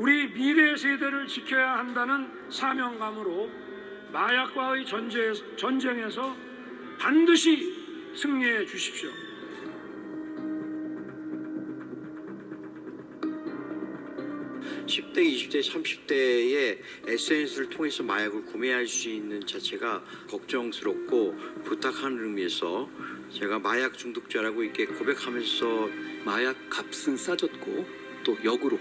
우리 미래 세대를 지켜야 한다는 사명감으로 마약과의 전쟁에서 반드시 승리해 주십시오. 10대, 20대, 30대의 SNS를 통해서 마약을 구매할 수 있는 자체가 걱정스럽고 부탁하는 의미에서 제가 마약 중독자라고 이렇게 고백하면서 마약 값은 싸졌고 또 역으로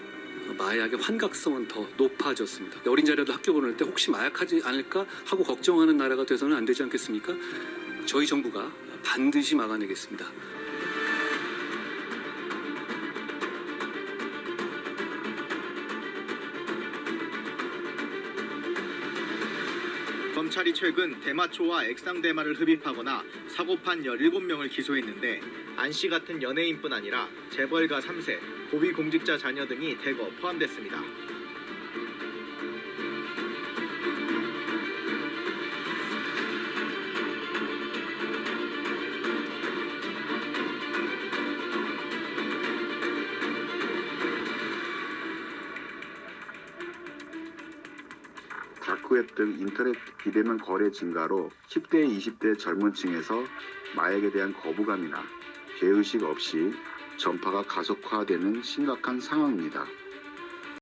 마약의 환각성은 더 높아졌습니다. 어린 자녀들 학교 보낼 때 혹시 마약하지 않을까 하고 걱정하는 나라가 돼서는 안 되지 않겠습니까? 저희 정부가 반드시 막아내겠습니다. 검찰이 최근 대마초와 액상대마를 흡입하거나 사고판 17명을 기소했는데 안 씨 같은 연예인뿐 아니라 재벌가 3세, 고위공직자 자녀 등이 대거 포함됐습니다. 다크웹 등 인터넷 비대면 거래 증가로 10대, 20대 젊은 층에서 마약에 대한 거부감이나 죄의식 없이 전파가 가속화되는 심각한 상황입니다.